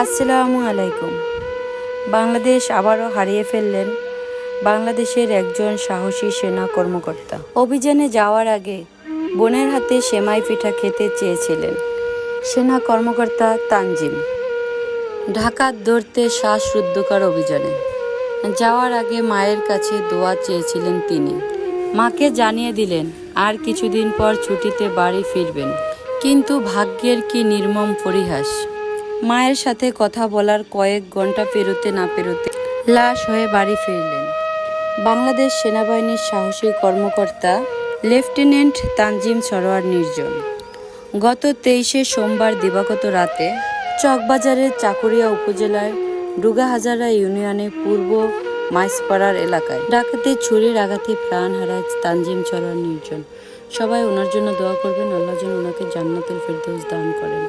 আসসালামু আলাইকুম। বাংলাদেশ আবারও হারিয়ে ফেললেন বাংলাদেশের একজন সাহসী সেনা কর্মকর্তা। অভিযানে যাওয়ার আগে বোনের হাতে সেমাই পিঠা খেতে চেয়েছিলেন সেনা কর্মকর্তা তানজিম। ঢাকার ধরতে শ্বাসরুদ্ধকর অভিযানে। যাওয়ার আগে মায়ের কাছে দোয়া চেয়েছিলেন তিনি। মাকে জানিয়ে দিলেন, আর কিছুদিন পর ছুটিতে বাড়ি ফিরবেন। কিন্তু ভাগ্যের কি নির্মম পরিহাস। মায়ের সাথে কথা বলার কয়েক ঘণ্টা পেরোতে না পেরোতে লাশ হয়ে বাড়ি ফিরলেন। বাংলাদেশ সেনাবাহিনীর সাহসী কর্মকর্তা লেফটেন্যান্ট তানজিম সরোয়ার নির্জন। গত তেইশে সোমবার দিবাগত রাতে চকবাজারের চাকুরিয়া উপজেলার ডুগাহাজারা ইউনিয়নে পূর্ব মাইসপাড়ার এলাকায় ডাকাতে, ছুরির আঘাতে প্রাণ হারায় তানজিম সরোয়ার নির্জন। সবাই ওনার জন্য দোয়া করবেন, আল্লাহ যেন ওনাকে জান্নাতুল ফেরদৌস দান করেন।